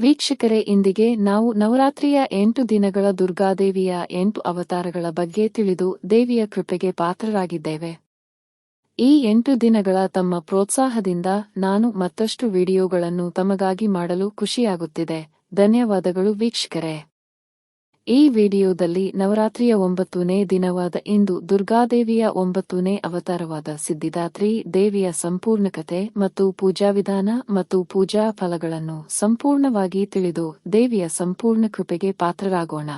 ವೀಕ್ಷಕರೇ, ಇಂದಿಗೆ ನಾವು ನವರಾತ್ರಿಯ ಎಂಟು ದಿನಗಳ ದುರ್ಗಾದೇವಿಯ ಎಂಟು ಅವತಾರಗಳ ಬಗ್ಗೆ ತಿಳಿದು ದೇವಿಯ ಕೃಪೆಗೆ ಪಾತ್ರರಾಗಿದ್ದೇವೆ. ಈ ಎಂಟು ದಿನಗಳ ತಮ್ಮ ಪ್ರೋತ್ಸಾಹದಿಂದ ನಾನು ಮತ್ತಷ್ಟು ವಿಡಿಯೋಗಳನ್ನು ತಮಗಾಗಿ ಮಾಡಲು ಖುಷಿಯಾಗುತ್ತಿದೆ. ಧನ್ಯವಾದಗಳು ವೀಕ್ಷಕರೇ. ಈ ವಿಡಿಯೋದಲ್ಲಿ ನವರಾತ್ರಿಯ ಒಂಬತ್ತನೇ ದಿನವಾದ ಇಂದು ದುರ್ಗಾದೇವಿಯ ಒಂಬತ್ತನೇ ಅವತಾರವಾದ ಸಿದ್ಧಿದಾತ್ರಿ ದೇವಿಯ ಸಂಪೂರ್ಣ ಕತೆ ಮತ್ತು ಪೂಜಾ ವಿಧಾನ ಮತ್ತು ಪೂಜಾ ಫಲಗಳನ್ನು ಸಂಪೂರ್ಣವಾಗಿ ತಿಳಿದು ದೇವಿಯ ಸಂಪೂರ್ಣ ಕೃಪೆಗೆ ಪಾತ್ರರಾಗೋಣ.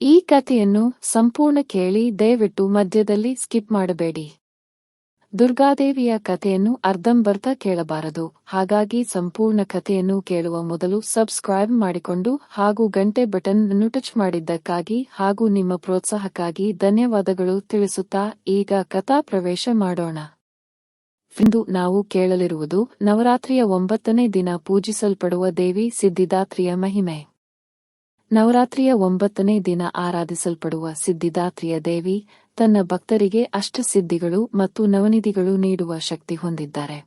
ಈ ಕಥೆಯನ್ನು ಸಂಪೂರ್ಣ ಕೇಳಿ ದಯವಿಟ್ಟು ಮಧ್ಯದಲ್ಲಿ ಸ್ಕಿಪ್ ಮಾಡಬೇಡಿ. ದುರ್ಗಾದೇವಿಯ ಕಥೆಯನ್ನು ಅರ್ಧಂಬರ್ಧ ಕೇಳಬಾರದು. ಹಾಗಾಗಿ ಸಂಪೂರ್ಣ ಕಥೆಯನ್ನು ಕೇಳುವ ಮೊದಲು ಸಬ್ಸ್ಕ್ರೈಬ್ ಮಾಡಿಕೊಂಡು ಹಾಗೂ ಗಂಟೆ ಬಟನ್ ಅನ್ನು ಟಚ್ ಮಾಡಿದ್ದಕ್ಕಾಗಿ ಹಾಗೂ ನಿಮ್ಮ ಪ್ರೋತ್ಸಾಹಕ್ಕಾಗಿ ಧನ್ಯವಾದಗಳು ತಿಳಿಸುತ್ತಾ ಈಗ ಕಥಾ ಪ್ರವೇಶ ಮಾಡೋಣ. ಇಂದು ನಾವು ಕೇಳಲಿರುವುದು ನವರಾತ್ರಿಯ ಒಂಬತ್ತನೇ ದಿನ ಪೂಜಿಸಲ್ಪಡುವ ದೇವಿ ಸಿದ್ಧಿದಾತ್ರಿಯ ಮಹಿಮೆ. ನವರಾತ್ರಿಯ ಒಂಬತ್ತನೇ ದಿನ ಆರಾಧಿಸಲ್ಪಡುವ ಸಿದ್ಧಿದಾತ್ರಿಯ ದೇವಿ ತನ್ನ ಭಕ್ತರಿಗೆ ಅಷ್ಟಸಿದ್ಧಿಗಳು ಮತ್ತು ನವನಿಧಿಗಳು ನೀಡುವ ಶಕ್ತಿ ಹೊಂದಿದ್ದಾರೆ.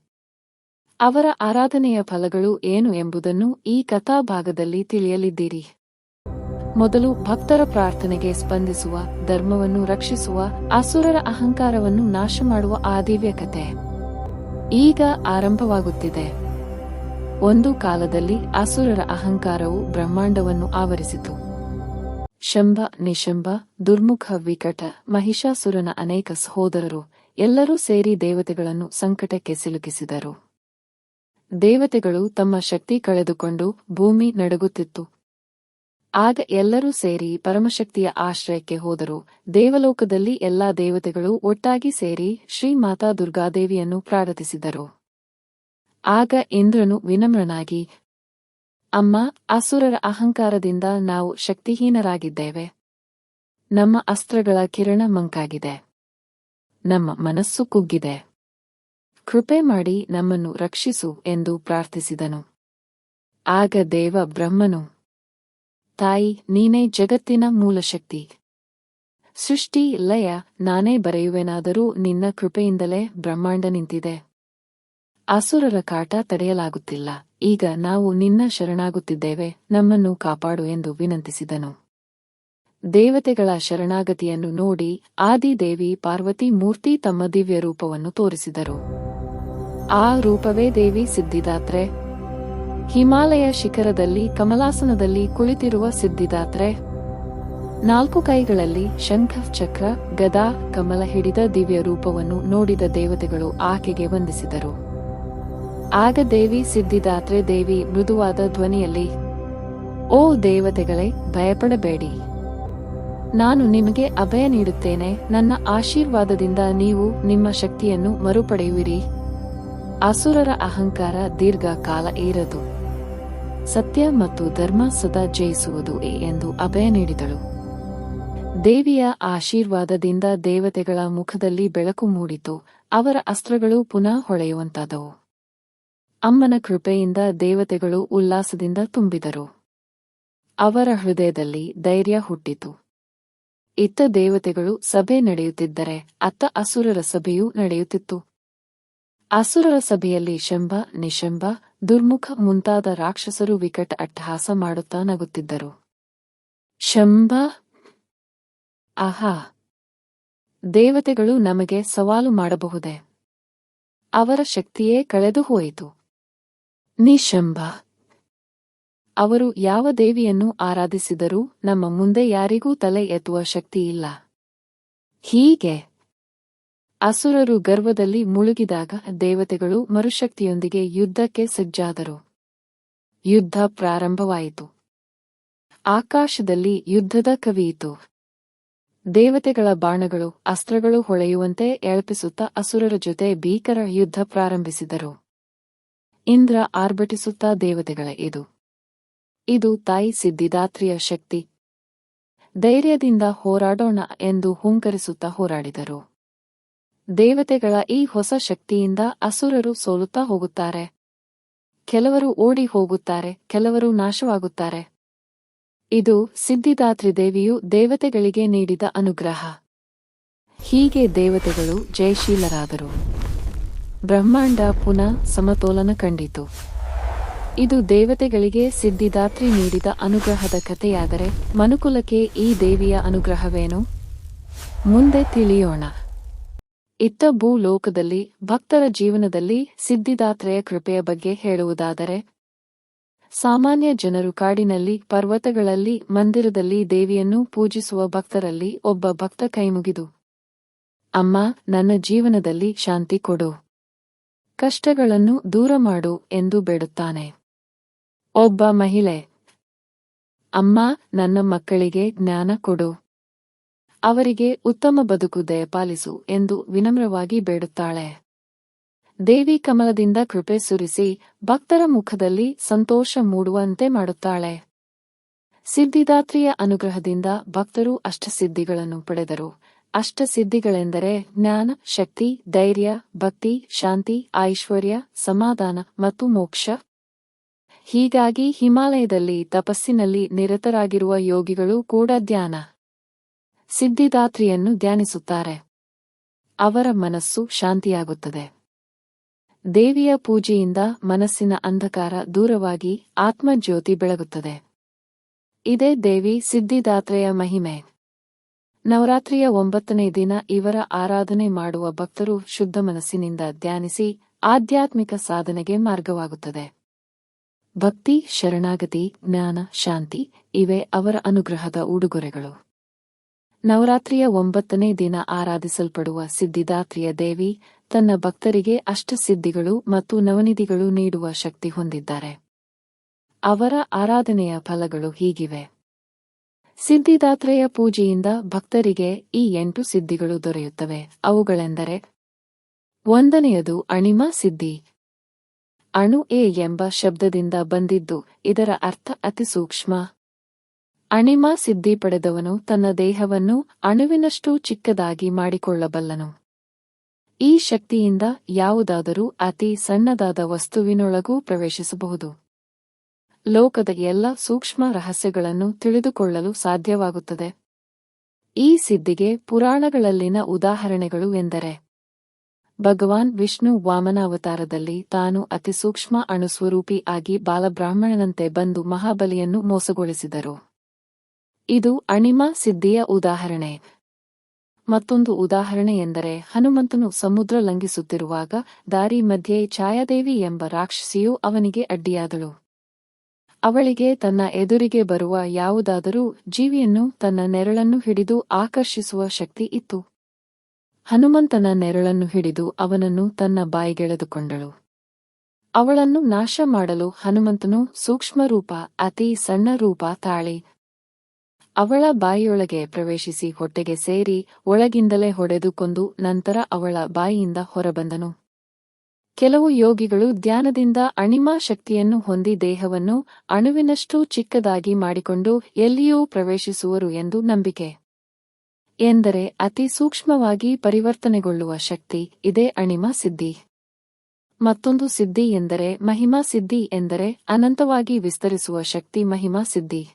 ಅವರ ಆರಾಧನೆಯ ಫಲಗಳು ಏನು ಎಂಬುದನ್ನು ಈ ಕಥಾಭಾಗದಲ್ಲಿ ತಿಳಿಯಲಿದ್ದೀರಿ. ಮೊದಲು ಭಕ್ತರ ಪ್ರಾರ್ಥನೆಗೆ ಸ್ಪಂದಿಸುವ, ಧರ್ಮವನ್ನು ರಕ್ಷಿಸುವ, ಅಸುರರ ಅಹಂಕಾರವನ್ನು ನಾಶ ಮಾಡುವ ಆದಿವ್ಯ ಕಥೆ ಈಗ ಆರಂಭವಾಗುತ್ತಿದೆ. ಒಂದು ಕಾಲದಲ್ಲಿ ಅಸುರರ ಅಹಂಕಾರವು ಬ್ರಹ್ಮಾಂಡವನ್ನು ಆವರಿಸಿತು. ಶಂಭ, ನಿಶಂಭ, ದುರ್ಮುಖ, ವಿಕಟ, ಮಹಿಷಾಸುರನ ಅನೇಕ ಸಹೋದರರು ಎಲ್ಲರೂ ಸೇರಿ ದೇವತೆಗಳನ್ನು ಸಂಕಟಕ್ಕೆ ಸಿಲುಕಿಸಿದರು. ದೇವತೆಗಳು ತಮ್ಮ ಶಕ್ತಿ ಕಳೆದುಕೊಂಡು ಭೂಮಿ ನಡುಗುತ್ತಿತ್ತು. ಆಗ ಎಲ್ಲರೂ ಸೇರಿ ಪರಮಶಕ್ತಿಯ ಆಶ್ರಯಕ್ಕೆ ಹೋದರು. ದೇವಲೋಕದಲ್ಲಿ ಎಲ್ಲಾ ದೇವತೆಗಳು ಒಟ್ಟಾಗಿ ಸೇರಿ ಶ್ರೀ ಮಾತಾ ದುರ್ಗಾದೇವಿಯನ್ನು ಪ್ರಾರ್ಥಿಸಿದರು. ಆಗ ಇಂದ್ರನು ವಿನಮ್ರನಾಗಿ ಅಮ್ಮ, ಅಸುರರ ಅಹಂಕಾರದಿಂದ ನಾವು ಶಕ್ತಿಹೀನರಾಗಿದ್ದೇವೆ. ನಮ್ಮ ಅಸ್ತ್ರಗಳ ಕಿರಣ ಮಂಕಾಗಿದೆ. ನಮ್ಮ ಮನಸ್ಸು ಕುಗ್ಗಿದೆ. ಕೃಪೆ ಮಾಡಿ ನಮ್ಮನ್ನು ರಕ್ಷಿಸು ಎಂದು ಪ್ರಾರ್ಥಿಸಿದನು. ಆಗ ದೇವ ಬ್ರಹ್ಮನು, ತಾಯಿ, ನೀನೇ ಜಗತ್ತಿನ ಮೂಲಶಕ್ತಿ. ಸೃಷ್ಟಿ, ಲಯ, ನಾನೇ ಬರೆಯುವೆನಾದರೂ ನಿನ್ನ ಕೃಪೆಯಿಂದಲೇ ಬ್ರಹ್ಮಾಂಡ ನಿಂತಿದೆ. ಅಸುರರ ಕಾಟ ತಡೆಯಲಾಗುತ್ತಿಲ್ಲ. ಈಗ ನಾವು ನಿನ್ನ ಶರಣಾಗುತ್ತಿದ್ದೇವೆ, ನಮ್ಮನ್ನು ಕಾಪಾಡು ಎಂದು ವಿನಂತಿಸಿದನು. ದೇವತೆಗಳ ಶರಣಾಗತಿಯನ್ನು ನೋಡಿ ಆದಿದೇವಿ ಪಾರ್ವತಿ ಮೂರ್ತಿ ತಮ್ಮ ದಿವ್ಯ ರೂಪವನ್ನು ತೋರಿಸಿದರು. ಆ ರೂಪವೇ ದೇವಿ ಸಿದ್ಧಿದಾತ್ರೆ. ಹಿಮಾಲಯ ಶಿಖರದಲ್ಲಿ, ಕಮಲಾಸನದಲ್ಲಿ ಕುಳಿತಿರುವ ಸಿದ್ಧಿದಾತ್ರೆ. ನಾಲ್ಕು ಕೈಗಳಲ್ಲಿ ಶಂಖ, ಚಕ್ರ, ಗದಾ, ಕಮಲ ಹಿಡಿದ ದಿವ್ಯ ರೂಪವನ್ನು ನೋಡಿದ ದೇವತೆಗಳು ಆಕೆಗೆ ವಂದಿಸಿದರು. ಆಗ ದೇವಿ ಸಿದ್ಧಿದಾತ್ರೆ ದೇವಿ ಮೃದುವಾದ ಧ್ವನಿಯಲ್ಲಿ, ಓ ದೇವತೆಗಳೇ, ಭಯಪಡಬೇಡಿ. ನಾನು ನಿಮಗೆ ಅಭಯ ನೀಡುತ್ತೇನೆ. ನನ್ನ ಆಶೀರ್ವಾದದಿಂದ ನೀವು ನಿಮ್ಮ ಶಕ್ತಿಯನ್ನು ಮರುಪಡೆಯುವಿರಿ. ಅಸುರರ ಅಹಂಕಾರ ದೀರ್ಘಕಾಲ ಏರದು ಸತ್ಯ ಮತ್ತು ಧರ್ಮ ಸದಾ ಜಯಿಸುವುದು ಎಂದು ಅಭಯ ನೀಡಿದಳು. ದೇವಿಯ ಆಶೀರ್ವಾದದಿಂದ ದೇವತೆಗಳ ಮುಖದಲ್ಲಿ ಬೆಳಕು ಮೂಡಿತು. ಅವರ ಅಸ್ತ್ರಗಳು ಪುನಃ ಹೊಳೆಯುವಂತಾದವು. ಅಮ್ಮನ ಕೃಪೆಯಿಂದ ದೇವತೆಗಳು ಉಲ್ಲಾಸದಿಂದ ತುಂಬಿದರು. ಅವರ ಹೃದಯದಲ್ಲಿ ಧೈರ್ಯ ಹುಟ್ಟಿತು. ಇತ್ತ ದೇವತೆಗಳು ಸಭೆ ನಡೆಯುತ್ತಿದ್ದರೆ ಅತ್ತ ಅಸುರರ ಸಭೆಯೂ ನಡೆಯುತ್ತಿತ್ತು. ಅಸುರರ ಸಭೆಯಲ್ಲಿ ಶಂಭ, ನಿಶಂಭ, ದುರ್ಮುಖ ಮುಂತಾದ ರಾಕ್ಷಸರು ವಿಕಟ ಅಟ್ಟಹಾಸ ಮಾಡುತ್ತಾ ನಗುತ್ತಿದ್ದರು. ಶಂಭ, ಆಹಾ! ದೇವತೆಗಳು ನಮಗೆ ಸವಾಲು ಮಾಡಬಹುದೇ? ಅವರ ಶಕ್ತಿಯೇ ಕಳೆದು ಹೋಯಿತು ನಿಶಂಭ ಅವರು ಯಾವ ದೇವಿಯನ್ನು ಆರಾಧಿಸಿದರೂ ನಮ್ಮ ಮುಂದೆ ಯಾರಿಗೂ ತಲೆ ಎತ್ತುವ ಶಕ್ತಿಯಿಲ್ಲ ಹೀಗೆ ಅಸುರರು ಗರ್ವದಲ್ಲಿ ಮುಳುಗಿದಾಗ ದೇವತೆಗಳು ಮರುಶಕ್ತಿಯೊಂದಿಗೆ ಯುದ್ಧಕ್ಕೆ ಸಜ್ಜಾದರು. ಯುದ್ಧ ಪ್ರಾರಂಭವಾಯಿತು. ಆಕಾಶದಲ್ಲಿ ಯುದ್ಧದ ಕವಿಯಿತು ದೇವತೆಗಳ ಬಾಣಗಳು ಅಸ್ತ್ರಗಳು ಹೊಳೆಯುವಂತೆ ಎಳಪಿಸುತ್ತಾ ಅಸುರರ ಜೊತೆ ಭೀಕರ ಯುದ್ಧ ಪ್ರಾರಂಭಿಸಿದರು. ಇಂದ್ರ ಆರ್ಭಟಿಸುತ್ತಾ ದೇವತೆಗಳ ಇದು. ಇದು ತಾಯಿ ಸಿದ್ಧಿದಾತ್ರಿಯ ಶಕ್ತಿ. ಧೈರ್ಯದಿಂದ ಹೋರಾಡೋಣ ಎಂದು ಹುಂಕರಿಸುತ್ತಾ ಹೋರಾಡಿದರು. ದೇವತೆಗಳ ಈ ಹೊಸ ಶಕ್ತಿಯಿಂದ ಅಸುರರು ಸೋಲುತ್ತಾ ಹೋಗುತ್ತಾರೆ. ಕೆಲವರು ಓಡಿ ಹೋಗುತ್ತಾರೆ, ಕೆಲವರು ನಾಶವಾಗುತ್ತಾರೆ. ಇದು ಸಿದ್ಧಿದಾತ್ರಿ ದೇವಿಯು ದೇವತೆಗಳಿಗೆ ನೀಡಿದ ಅನುಗ್ರಹ. ಹೀಗೆ ದೇವತೆಗಳು ಜಯಶೀಲರಾದರು. ಬ್ರಹ್ಮಾಂಡ ಪುನಃ ಸಮತೋಲನ ಕಂಡಿತು. ಇದು ದೇವತೆಗಳಿಗೆ ಸಿದ್ಧಿದಾತ್ರಿ ನೀಡಿದ ಅನುಗ್ರಹದ ಕಥೆಯಾದರೆ ಮನುಕುಲಕ್ಕೆ ಈ ದೇವಿಯ ಅನುಗ್ರಹವೇನು? ಮುಂದೆ ತಿಳಿಯೋಣ. ಇತ್ತ ಭೂಲೋಕದಲ್ಲಿ, ಭಕ್ತರ ಜೀವನದಲ್ಲಿ ಸಿದ್ಧಿದಾತ್ರೆಯ ಕೃಪೆಯ ಬಗ್ಗೆ ಹೇಳುವುದಾದರೆ, ಸಾಮಾನ್ಯ ಜನರು ಕಾಡಿನಲ್ಲಿ, ಪರ್ವತಗಳಲ್ಲಿ, ಮಂದಿರದಲ್ಲಿ ದೇವಿಯನ್ನು ಪೂಜಿಸುವ ಭಕ್ತರಲ್ಲಿ ಒಬ್ಬ ಭಕ್ತ ಕೈಮುಗಿದು, ಅಮ್ಮ, ನನ್ನ ಜೀವನದಲ್ಲಿ ಶಾಂತಿ ಕೊಡು. ಕಷ್ಟಗಳನ್ನು ದೂರ ಮಾಡು ಎಂದು ಬೇಡುತ್ತಾನೆ. ಒಬ್ಬ ಮಹಿಳೆ, ಅಮ್ಮ, ನನ್ನ ಮಕ್ಕಳಿಗೆ ಜ್ಞಾನ ಕೊಡು. ಅವರಿಗೆ ಉತ್ತಮ ಬದುಕು ದಯಪಾಲಿಸು ಎಂದು ವಿನಮ್ರವಾಗಿ ಬೇಡುತ್ತಾಳೆ. ದೇವಿ ಕಮಲದಿಂದ ಕೃಪೆ ಸುರಿಸಿ ಭಕ್ತರ ಮುಖದಲ್ಲಿ ಸಂತೋಷ ಮೂಡುವಂತೆ ಮಾಡುತ್ತಾಳೆ. ಸಿದ್ಧಿದಾತ್ರಿಯ ಅನುಗ್ರಹದಿಂದ ಭಕ್ತರು ಅಷ್ಟಸಿದ್ಧಿಗಳನ್ನು ಪಡೆದರು. ಅಷ್ಟಸಿದ್ಧಿಗಳೆಂದರೆ ಜ್ಞಾನ, ಶಕ್ತಿ, ಧೈರ್ಯ, ಭಕ್ತಿ, ಶಾಂತಿ, ಐಶ್ವರ್ಯ, ಸಮಾಧಾನ ಮತ್ತು ಮೋಕ್ಷ. ಹೀಗಾಗಿ ಹಿಮಾಲಯದಲ್ಲಿ ತಪಸ್ಸಿನಲ್ಲಿ ನಿರತರಾಗಿರುವ ಯೋಗಿಗಳು ಕೂಡ ಧ್ಯಾನ, ಸಿದ್ಧಿದಾತ್ರಿಯನ್ನು ಧ್ಯಾನಿಸುತ್ತಾರೆ. ಅವರ ಮನಸ್ಸು ಶಾಂತಿಯಾಗುತ್ತದೆ. ದೇವಿಯ ಪೂಜೆಯಿಂದ ಮನಸ್ಸಿನ ಅಂಧಕಾರ ದೂರವಾಗಿ ಆತ್ಮಜ್ಯೋತಿ ಬೆಳಗುತ್ತದೆ. ಇದೇ ದೇವಿ ಸಿದ್ಧಿದಾತ್ರೆಯ ಮಹಿಮೆ. ನವರಾತ್ರಿಯ ಒಂಬತ್ತನೇ ದಿನ ಇವರ ಆರಾಧನೆ ಮಾಡುವ ಭಕ್ತರು ಶುದ್ಧ ಮನಸ್ಸಿನಿಂದ ಧ್ಯಾನಿಸಿ ಆಧ್ಯಾತ್ಮಿಕ ಸಾಧನೆಗೆ ಮಾರ್ಗವಾಗುತ್ತದೆ. ಭಕ್ತಿ, ಶರಣಾಗತಿ, ಜ್ಞಾನ, ಶಾಂತಿ ಇವೆ ಅವರ ಅನುಗ್ರಹದ ಉಡುಗೊರೆಗಳು. ನವರಾತ್ರಿಯ ಒಂಬತ್ತನೇ ದಿನ ಆರಾಧಿಸಲ್ಪಡುವ ಸಿದ್ಧಿದಾತ್ರಿಯ ದೇವಿ ತನ್ನ ಭಕ್ತರಿಗೆ ಅಷ್ಟಸಿದ್ಧಿಗಳು ಮತ್ತು ನವನಿಧಿಗಳು ನೀಡುವ ಶಕ್ತಿ ಹೊಂದಿದ್ದಾರೆ. ಅವರ ಆರಾಧನೆಯ ಫಲಗಳು ಹೀಗಿವೆ. ಸಿದ್ಧಿದಾತ್ರೆಯ ಪೂಜೆಯಿಂದ ಭಕ್ತರಿಗೆ ಈ ಎಂಟು ಸಿದ್ಧಿಗಳು ದೊರೆಯುತ್ತವೆ. ಅವುಗಳೆಂದರೆ, ಒಂದನೆಯದು ಅಣಿಮ ಸಿದ್ಧಿ. ಅಣು ಎ ಎಂಬ ಶಬ್ದದಿಂದ ಬಂದಿದ್ದು, ಇದರ ಅರ್ಥ ಅತಿ ಸೂಕ್ಷ್ಮ. ಅಣಿಮ ಸಿದ್ಧಿ ಪಡೆದವನು ತನ್ನ ದೇಹವನ್ನು ಅಣುವಿನಷ್ಟು ಚಿಕ್ಕದಾಗಿ ಮಾಡಿಕೊಳ್ಳಬಲ್ಲನು. ಈ ಶಕ್ತಿಯಿಂದ ಯಾವುದಾದರೂ ಅತಿ ಸಣ್ಣದಾದ ವಸ್ತುವಿನೊಳಗೂ ಪ್ರವೇಶಿಸಬಹುದು. ಲೋಕದ ಎಲ್ಲ ಸೂಕ್ಷ್ಮ ರಹಸ್ಯಗಳನ್ನು ತಿಳಿದುಕೊಳ್ಳಲು ಸಾಧ್ಯವಾಗುತ್ತದೆ. ಈ ಸಿದ್ಧಿಗೆ ಪುರಾಣಗಳಲ್ಲಿನ ಉದಾಹರಣೆಗಳು ಎಂದರೆ, ಭಗವಾನ್ ವಿಷ್ಣು ವಾಮನಾವತಾರದಲ್ಲಿ ತಾನು ಅತಿ ಸೂಕ್ಷ್ಮ ಅಣುಸ್ವರೂಪಿ ಆಗಿ ಬಾಲಬ್ರಾಹ್ಮಣನಂತೆ ಬಂದು ಮಹಾಬಲಿಯನ್ನು ಮೋಸಗೊಳಿಸಿದರು. ಇದು ಅಣಿಮ ಸಿದ್ಧಿಯ ಉದಾಹರಣೆ. ಮತ್ತೊಂದು ಉದಾಹರಣೆ ಎಂದರೆ, ಹನುಮಂತನು ಸಮುದ್ರ ಲಂಘಿಸುತ್ತಿರುವಾಗ ದಾರಿ ಮಧ್ಯೆ ಛಾಯಾದೇವಿ ಎಂಬ ರಾಕ್ಷಸಿಯು ಅವನಿಗೆ ಅಡ್ಡಿಯಾದಳು. ಅವಳಿಗೆ ತನ್ನ ಎದುರಿಗೆ ಬರುವ ಯಾವುದಾದರೂ ಜೀವಿಯನ್ನು ತನ್ನ ನೆರಳನ್ನು ಹಿಡಿದು ಆಕರ್ಷಿಸುವ ಶಕ್ತಿ ಇತ್ತು. ಹನುಮಂತನ ನೆರಳನ್ನು ಹಿಡಿದು ಅವನನ್ನು ತನ್ನ ಬಾಯಿಗೆಳೆದುಕೊಂಡಳು. ಅವಳನ್ನು ನಾಶ ಮಾಡಲು ಹನುಮಂತನು ಸೂಕ್ಷ್ಮರೂಪ, ಅತಿ ಸಣ್ಣ ರೂಪ ತಾಳಿ, ಅವಳ ಬಾಯಿಯೊಳಗೆ ಪ್ರವೇಶಿಸಿ ಹೊಟ್ಟೆಗೆ ಸೇರಿ ಒಳಗಿಂದಲೇ ಹೊಡೆದುಕೊಂದು ನಂತರ ಅವಳ ಬಾಯಿಯಿಂದ ಹೊರಬಂದನು. ಕೆಲವು ಯೋಗಿಗಳು ಧ್ಯಾನದಿಂದ ಅಣಿಮಾ ಶಕ್ತಿಯನ್ನು ಹೊಂದಿ ದೇಹವನ್ನು ಅಣುವಿನಷ್ಟು ಚಿಕ್ಕದಾಗಿ ಮಾಡಿಕೊಂಡು ಎಲ್ಲಿಯೂ ಪ್ರವೇಶಿಸುವರು ಎಂದು ನಂಬಿಕೆ. ಎಂದರೆ ಅತಿ ಸೂಕ್ಷ್ಮವಾಗಿ ಪರಿವರ್ತನೆಗೊಳ್ಳುವ ಶಕ್ತಿ, ಇದೇ ಅಣಿಮಾ ಸಿದ್ಧಿ. ಮತ್ತೊಂದು ಸಿದ್ಧಿ ಎಂದರೆ ಮಹಿಮಾ ಸಿದ್ಧಿ ಎಂದರೆ ಅನಂತವಾಗಿ ವಿಸ್ತರಿಸುವ ಶಕ್ತಿ ಮಹಿಮಾ ಸಿದ್ಧಿ.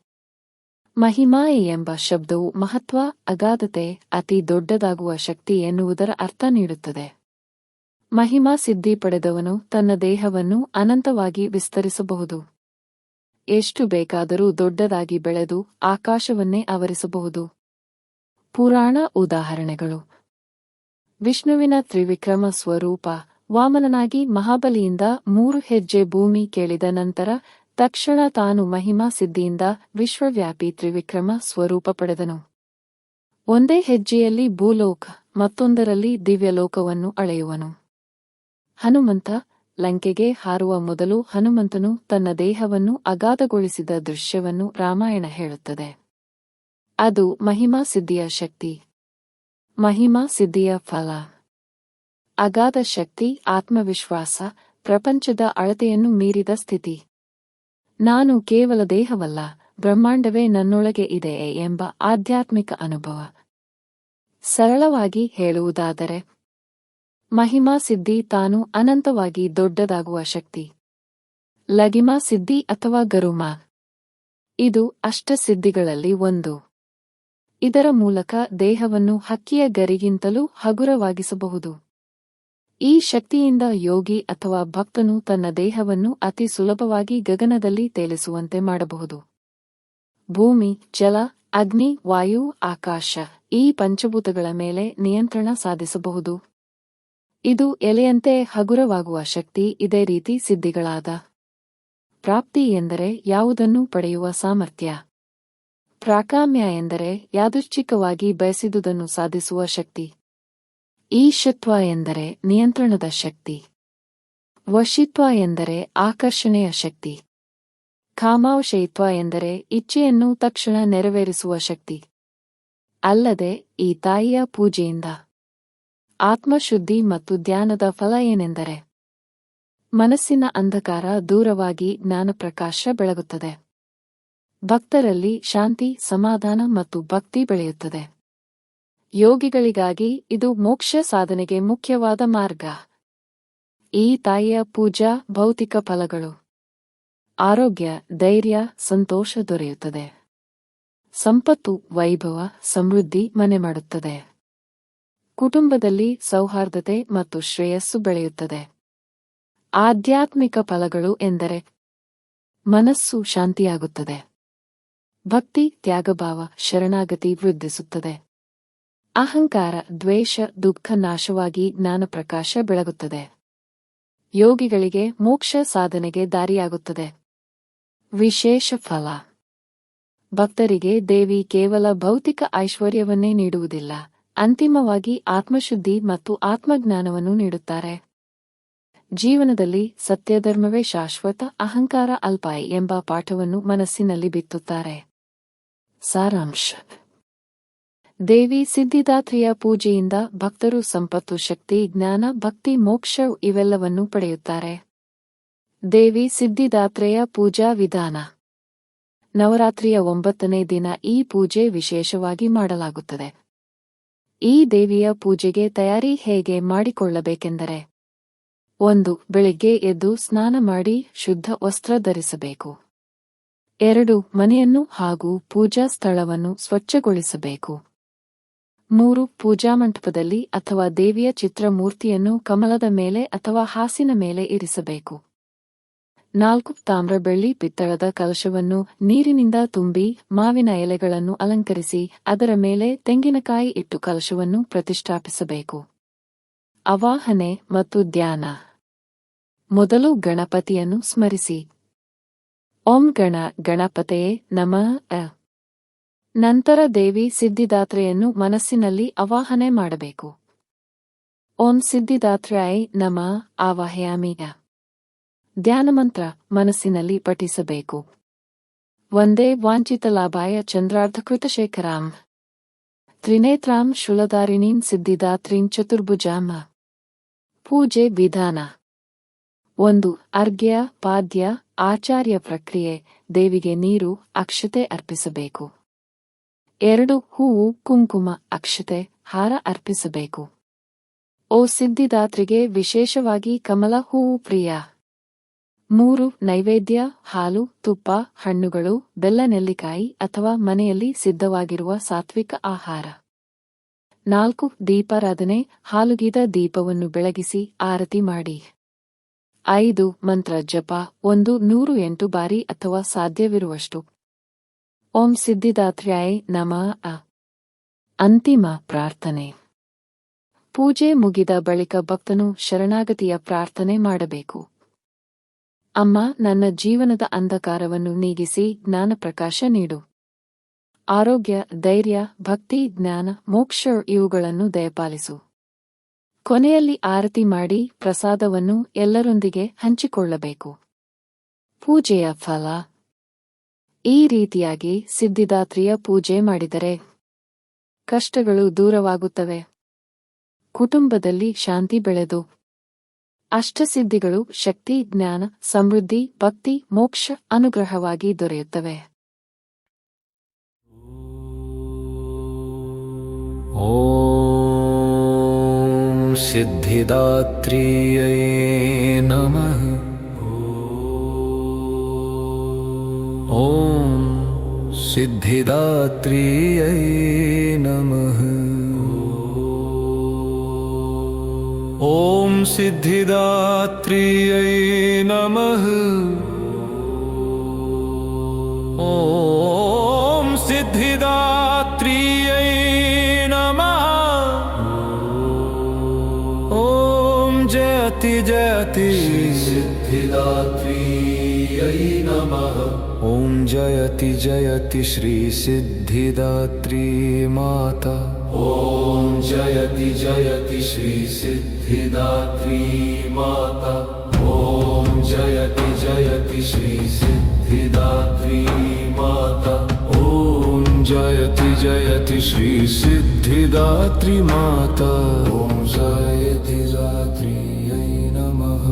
ಮಹಿಮಾಯೆ ಎಂಬ ಶಬ್ದವು ಮಹತ್ವ, ಅಗಾಧತೆ, ಅತಿ ದೊಡ್ಡದಾಗುವ ಶಕ್ತಿ ಎನ್ನುವುದರ ಅರ್ಥ ನೀಡುತ್ತದೆ. ಮಹಿಮಾ ಸಿದ್ಧಿ ಪಡೆದವನು ತನ್ನ ದೇಹವನ್ನು ಅನಂತವಾಗಿ ವಿಸ್ತರಿಸಬಹುದು. ಎಷ್ಟು ಬೇಕಾದರೂ ದೊಡ್ಡದಾಗಿ ಬೆಳೆದು ಆಕಾಶವನ್ನೇ ಆವರಿಸಬಹುದು. ಪುರಾಣ ಉದಾಹರಣೆಗಳು. ವಿಷ್ಣುವಿನ ತ್ರಿವಿಕ್ರಮ ಸ್ವರೂಪ ವಾಮನನಾಗಿ ಮಹಾಬಲಿಯಿಂದ ಮೂರು ಹೆಜ್ಜೆ ಭೂಮಿ ಕೇಳಿದ ನಂತರ ತಕ್ಷಣ ತಾನು ಮಹಿಮಾ ಸಿದ್ಧಿಯಿಂದ ವಿಶ್ವವ್ಯಾಪಿ ತ್ರಿವಿಕ್ರಮ ಸ್ವರೂಪ ಪಡೆದನು. ಒಂದೇ ಹೆಜ್ಜೆಯಲ್ಲಿ ಭೂಲೋಕ, ಮತ್ತೊಂದರಲ್ಲಿ ದಿವ್ಯಲೋಕವನ್ನು ಅಳೆಯುವನು. ಹನುಮಂತ ಲಂಕೆಗೆ ಹಾರುವ ಮೊದಲು ಹನುಮಂತನು ತನ್ನ ದೇಹವನ್ನು ಅಗಾಧಗೊಳಿಸಿದ ದೃಶ್ಯವನ್ನು ರಾಮಾಯಣ ಹೇಳುತ್ತದೆ. ಅದು ಮಹಿಮಾ ಸಿದ್ಧಿಯ ಶಕ್ತಿ. ಮಹಿಮಾ ಸಿದ್ಧಿಯ ಫಲ. ಅಗಾಧ ಶಕ್ತಿ, ಆತ್ಮವಿಶ್ವಾಸ, ಪ್ರಪಂಚದ ಅಳತೆಯನ್ನು ಮೀರಿದ ಸ್ಥಿತಿ. ನಾನು ಕೇವಲ ದೇಹವಲ್ಲ, ಬ್ರಹ್ಮಾಂಡವೇ ನನ್ನೊಳಗೆ ಇದೆ ಎಂಬ ಆಧ್ಯಾತ್ಮಿಕ ಅನುಭವ. ಸರಳವಾಗಿ ಹೇಳುವುದಾದರೆ ಮಹಿಮಾ ಸಿದ್ಧಿ ತಾನು ಅನಂತವಾಗಿ ದೊಡ್ಡದಾಗುವ ಶಕ್ತಿ. ಲಗಿಮಾ ಸಿದ್ಧಿ ಅಥವಾ ಗರುಮಾ. ಇದು ಅಷ್ಟಸಿದ್ಧಿಗಳಲ್ಲಿ ಒಂದು. ಇದರ ಮೂಲಕ ದೇಹವನ್ನು ಹಕ್ಕಿಯ ಗರಿಗಿಂತಲೂ ಹಗುರವಾಗಿಸಬಹುದು. ಈ ಶಕ್ತಿಯಿಂದ ಯೋಗಿ ಅಥವಾ ಭಕ್ತನು ತನ್ನ ದೇಹವನ್ನು ಅತಿ ಸುಲಭವಾಗಿ ಗಗನದಲ್ಲಿ ತೇಲಿಸುವಂತೆ ಮಾಡಬಹುದು. ಭೂಮಿ, ಜಲ, ಅಗ್ನಿ, ವಾಯು, ಆಕಾಶ ಈ ಪಂಚಭೂತಗಳ ಮೇಲೆ ನಿಯಂತ್ರಣ ಸಾಧಿಸಬಹುದು. ಇದು ಎಲೆಯಂತೆ ಹಗುರವಾಗುವ ಶಕ್ತಿ ಇದೇ ರೀತಿ ಸಿದ್ಧಿಗಳಾದ. ಪ್ರಾಪ್ತಿ ಎಂದರೆ ಯಾವುದನ್ನು ಪಡೆಯುವ ಸಾಮರ್ಥ್ಯ. ಪ್ರಾಕಾಮ್ಯ ಎಂದರೆ ಯಾದೃಚ್ಛಿಕವಾಗಿ ಬಯಸಿದುದನ್ನು ಸಾಧಿಸುವ ಶಕ್ತಿ. ಈಶತ್ವ ಎಂದರೆ ನಿಯಂತ್ರಣದ ಶಕ್ತಿ. ವಶಿತ್ವ ಎಂದರೆ ಆಕರ್ಷಣೆಯ ಶಕ್ತಿ. ಕಾಮಾವಶಯಿತ್ವ ಎಂದರೆ ಇಚ್ಛೆಯನ್ನು ತಕ್ಷಣ ನೆರವೇರಿಸುವ ಶಕ್ತಿ. ಅಲ್ಲದೆ ಈ ತಾಯಿಯ ಪೂಜೆಯಿಂದ. ಆತ್ಮಶುದ್ಧಿ ಮತ್ತು ಧ್ಯಾನದ ಫಲ ಏನೆಂದರೆ? ಮನಸ್ಸಿನ ಅಂಧಕಾರ ದೂರವಾಗಿ ಜ್ಞಾನಪ್ರಕಾಶ ಬೆಳಗುತ್ತದೆ. ಭಕ್ತರಲ್ಲಿ ಶಾಂತಿ, ಸಮಾಧಾನ ಮತ್ತು ಭಕ್ತಿ ಬೆಳೆಯುತ್ತದೆ. ಯೋಗಿಗಳಿಗಾಗಿ ಇದು ಮೋಕ್ಷ ಸಾಧನೆಗೆ ಮುಖ್ಯವಾದ ಮಾರ್ಗ. ಈ ತಾಯಿಯ ಪೂಜಾ ಭೌತಿಕ ಫಲಗಳು. ಆರೋಗ್ಯ, ಧೈರ್ಯ, ಸಂತೋಷ ದೊರೆಯುತ್ತದೆ. ಸಂಪತ್ತು, ವೈಭವ, ಸಮೃದ್ಧಿ ಮನೆ ಮಾಡುತ್ತದೆ. ಕುಟುಂಬದಲ್ಲಿ ಸೌಹಾರ್ದತೆ ಮತ್ತು ಶ್ರೇಯಸ್ಸು ಬೆಳೆಯುತ್ತದೆ. ಆಧ್ಯಾತ್ಮಿಕ ಫಲಗಳು ಎಂದರೆ ಮನಸ್ಸು ಶಾಂತಿಯಾಗುತ್ತದೆ. ಭಕ್ತಿ, ತ್ಯಾಗಭಾವ, ಶರಣಾಗತಿ ವೃದ್ಧಿಸುತ್ತದೆ. ಅಹಂಕಾರ, ದ್ವೇಷ, ದುಃಖ ನಾಶವಾಗಿ ಜ್ಞಾನಪ್ರಕಾಶ ಬೆಳಗುತ್ತದೆ. ಯೋಗಿಗಳಿಗೆ ಮೋಕ್ಷ ಸಾಧನೆಗೆ ದಾರಿಯಾಗುತ್ತದೆ. ವಿಶೇಷ ಫಲ. ಭಕ್ತರಿಗೆ ದೇವಿ ಕೇವಲ ಭೌತಿಕ ಐಶ್ವರ್ಯವನ್ನೇ ನೀಡುವುದಿಲ್ಲ. ಅಂತಿಮವಾಗಿ ಆತ್ಮಶುದ್ಧಿ ಮತ್ತು ಆತ್ಮಜ್ಞಾನವನ್ನು ನೀಡುತ್ತಾರೆ. ಜೀವನದಲ್ಲಿ ಸತ್ಯಧರ್ಮವೇ ಶಾಶ್ವತ ಅಹಂಕಾರ ಅಲ್ಪಾಯ್ ಎಂಬ ಪಾಠವನ್ನು ಮನಸ್ಸಿನಲ್ಲಿ ಬಿತ್ತುತ್ತಾರೆ. ಸಾರಾಂಶ. ದೇವಿ ಸಿದ್ಧಿದಾತ್ರಿಯ ಪೂಜೆಯಿಂದ ಭಕ್ತರು ಸಂಪತ್ತು, ಶಕ್ತಿ, ಜ್ಞಾನ, ಭಕ್ತಿ, ಮೋಕ್ಷ ಇವೆಲ್ಲವನ್ನೂ ಪಡೆಯುತ್ತಾರೆ. ದೇವಿ ಸಿದ್ಧಿದಾತ್ರೆಯ ಪೂಜಾ ವಿಧಾನ. ನವರಾತ್ರಿಯ ಒಂಬತ್ತನೇ ದಿನ ಈ ಪೂಜೆ ವಿಶೇಷವಾಗಿ ಮಾಡಲಾಗುತ್ತದೆ. ಈ ದೇವಿಯ ಪೂಜೆಗೆ ತಯಾರಿ ಹೇಗೆ ಮಾಡಿಕೊಳ್ಳಬೇಕೆಂದರೆ, ಒಂದು, ಬೆಳಿಗ್ಗೆ ಎದ್ದು ಸ್ನಾನ ಮಾಡಿ ಶುದ್ಧ ವಸ್ತ್ರ ಧರಿಸಬೇಕು. ಎರಡು, ಮನೆಯನ್ನು ಹಾಗೂ ಪೂಜಾ ಸ್ಥಳವನ್ನು ಸ್ವಚ್ಛಗೊಳಿಸಬೇಕು. ಮೂರು, ಪೂಜಾ ಮಂಟಪದಲ್ಲಿ ಅಥವಾ ದೇವಿಯ ಚಿತ್ರಮೂರ್ತಿಯನ್ನು ಕಮಲದ ಮೇಲೆ ಅಥವಾ ಹಾಸಿನ ಮೇಲೆ ಇರಿಸಬೇಕು. ನಾಲ್ಕು ತಾಮ್ರ ಬೆಳ್ಳಿ ಪಿತ್ತಳದ ಕಲಶವನ್ನು ನೀರಿನಿಂದ ತುಂಬಿ ಮಾವಿನ ಎಲೆಗಳನ್ನು ಅಲಂಕರಿಸಿ ಅದರ ಮೇಲೆ ತೆಂಗಿನಕಾಯಿ ಇಟ್ಟು ಕಲಶವನ್ನು ಪ್ರತಿಷ್ಠಾಪಿಸಬೇಕು. ಅವಾಹನೆ ಮತ್ತು ಧ್ಯಾನ. ಮೊದಲು ಗಣಪತಿಯನ್ನು ಸ್ಮರಿಸಿ. ಓಂ ಗಣ ಗಣಪತೆಯೇ ನಮ. ನಂತರ ದೇವಿ ಸಿದ್ಧಿದಾತ್ರೆಯನ್ನು ಮನಸ್ಸಿನಲ್ಲಿ ಅವಾಹನೆ ಮಾಡಬೇಕು. ಓಂ ಸಿದ್ಧಿದಾತ್ರಾಯ್ ನಮ. ಆವಾಹಯಾಮೀಗ ಧ್ಯಾನಮಂತ್ರ ಮನಸ್ಸಿನಲ್ಲಿ ಪಠಿಸಬೇಕು. ಒಂದೇ ವಾಂಚಿತ ಲಾಭಾಯ ಚಂದ್ರಾರ್ಧಕೃತ ಶೇಖರಾಂ. ತ್ರಿನೇತ್ರಾಂ ಶೂಲಧಾರಿಣೀಂ ಸಿದ್ಧಿದಾತ್ರೀಂ ಚತುರ್ಭುಜಾಮ ಪೂಜೆ ವಿಧಾನ. ಒಂದು, ಅರ್ಘ್ಯ, ಪಾದ್ಯ, ಆಚಾರ್ಯ ಪ್ರಕ್ರಿಯೆ, ದೇವಿಗೆ ನೀರು, ಅಕ್ಷತೆ ಅರ್ಪಿಸಬೇಕು. ಎರಡು, ಹೂವು, ಕುಂಕುಮ, ಅಕ್ಷತೆ, ಹಾರ ಅರ್ಪಿಸಬೇಕು. ಓ ಸಿದ್ಧಿದಾತ್ರಿಗೆ ವಿಶೇಷವಾಗಿ ಕಮಲ ಹೂವು ಪ್ರಿಯ. ಮೂರು, ನೈವೇದ್ಯ, ಹಾಲು, ತುಪ್ಪ, ಹಣ್ಣುಗಳು, ಬೆಲ್ಲ, ನೆಲ್ಲಿಕಾಯಿ ಅಥವಾ ಮನೆಯಲ್ಲಿ ಸಿದ್ಧವಾಗಿರುವ ಸಾತ್ವಿಕ ಆಹಾರ. ನಾಲ್ಕು, ದೀಪಾರಾಧನೆ ಹಾಲುಗಿದ ದೀಪವನ್ನು ಬೆಳಗಿಸಿ ಆರತಿ ಮಾಡಿ. ಐದು, ಮಂತ್ರ ಜಪ, ಒಂದು, ನೂರು, ಎಂಟು ಬಾರಿ ಅಥವಾ ಸಾಧ್ಯವಿರುವಷ್ಟು. ಓಂ ಸಿದ್ಧಿದಾತ್ರ್ಯಾಯ್ ನಮಃ. ಅ ಅಂತಿಮ ಪ್ರಾರ್ಥನೆ. ಪೂಜೆ ಮುಗಿದ ಬಳಿಕ ಭಕ್ತನು ಶರಣಾಗತಿಯ ಪ್ರಾರ್ಥನೆ ಮಾಡಬೇಕು. ಅಮ್ಮ, ನನ್ನ ಜೀವನದ ಅಂಧಕಾರವನ್ನು ನೀಗಿಸಿ ಜ್ಞಾನಪ್ರಕಾಶ ನೀಡು. ಆರೋಗ್ಯ, ಧೈರ್ಯ, ಭಕ್ತಿ, ಜ್ಞಾನ, ಮೋಕ್ಷ ಇವುಗಳನ್ನು ದಯಪಾಲಿಸು. ಕೊನೆಯಲ್ಲಿ ಆರತಿ ಮಾಡಿ ಪ್ರಸಾದವನ್ನು ಎಲ್ಲರೊಂದಿಗೆ ಹಂಚಿಕೊಳ್ಳಬೇಕು. ಪೂಜೆಯ ಫಲ. ಈ ರೀತಿಯಾಗಿ ಸಿದ್ಧಿದಾತ್ರಿಯ ಪೂಜೆ ಮಾಡಿದರೆ ಕಷ್ಟಗಳು ದೂರವಾಗುತ್ತವೆ. ಕುಟುಂಬದಲ್ಲಿ ಶಾಂತಿ ಬೆಳೆದು ಅಷ್ಟಸಿದ್ಧಿಗಳು ಶಕ್ತಿ ಜ್ಞಾನ ಸಮೃದ್ಧಿ ಭಕ್ತಿ ಮೋಕ್ಷ ಅನುಗ್ರಹವಾಗಿ ದೊರೆಯುತ್ತವೆ ॐ सिद्धिदात्र्यै नमः ॐ सिद्धिदात्र्यै नमः ॐ सिद्धिदात्र्यै नमः ॐ सिद्धिदात्र्यै नमः ॐ जयति जयति सिद्धिदात्र्यै नमः ॐ जयति जयति श्रीसिद्धिदात्री माता ॐ जयति जयति श्रीसिद्धिदात्री माता ॐ जयति जयति श्रीसिद्धिदात्री माता ॐ जयति जयति श्रीसिद्धिदात्री माता ॐ जयति जात्र्यै नमः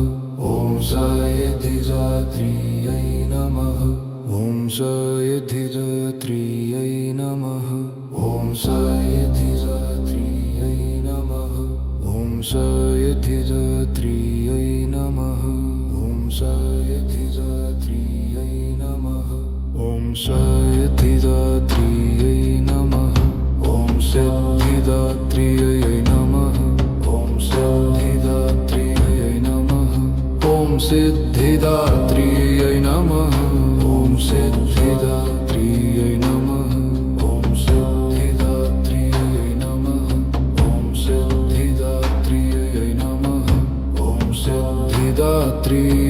ॐ जयति जात्र्यै नमः ॐ जयति जात्र्यै नमः ॐ जयति ॐ जयति जात्र्यै नमः ॐ सिद्धिदात्र्यै नमः ॐ सिद्धिदात्र्यै नमः ॐ सिद्धिदात्र्यै नमः ॐ सिद्धिदात्र्यै नमः ॐ सिद्धिदात्र्यै नमः ॐ सिद्धिदात्र्यै नमः ॐ सिद्धिदात्र्यै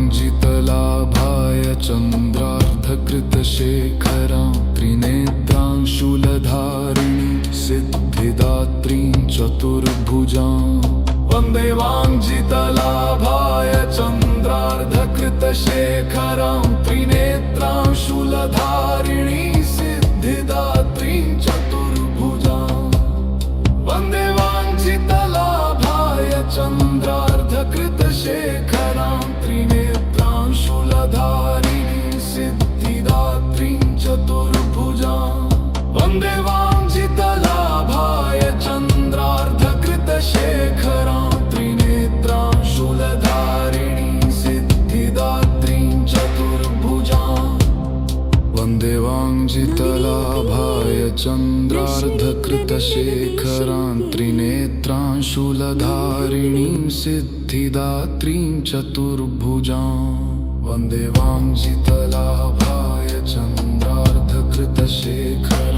वन्दे वाञ्छितलाभाय चन्द्रार्धकृतशेखरां त्रिनेत्रांशूलधारिणी सिद्धिदात्रीं चतुर्भुजां। वन्दे वाञ्छितलाभाय चन्द्रार्धकृतशेखरां त्रिनेत्रांशूलधारिणी सिद्धिदात्रीं चतुर्भुजाम् वन्दे वाञ्छितलाभाय चन्द्रार्धकृतशेखरां चन्द्रार्धकृतशेखरां त्रिनेत्रांशूलधारिणीं सिद्धिदात्रीं चतुर्भुजां वन्दे वाञ्छितलाभाय चन्द्रार्धकृतशेखरां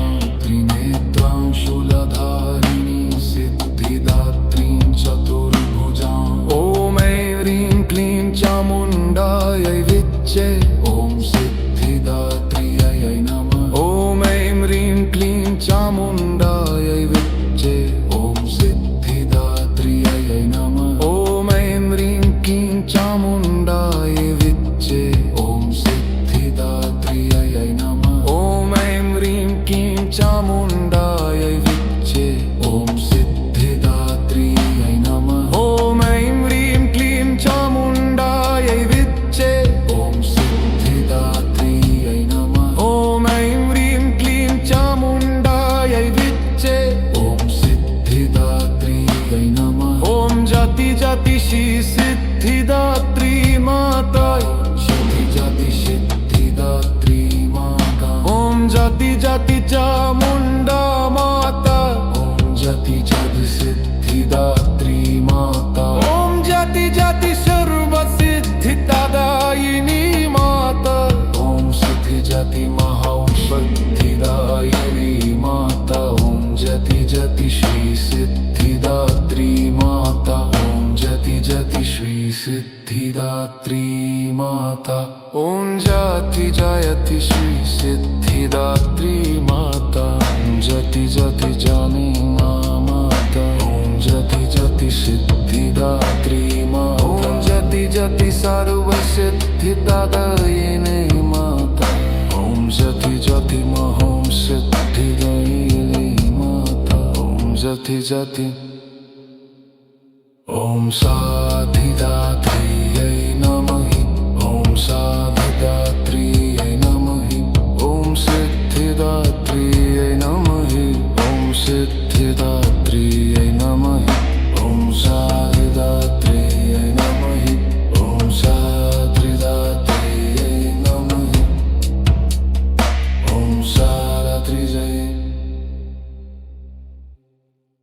জাতি চামু जति जति सर्व सिद्धिदायिने माता ॐ जति जति महों सिद्धिदयिनी माता ॐ जति जति ॐ साधिदाता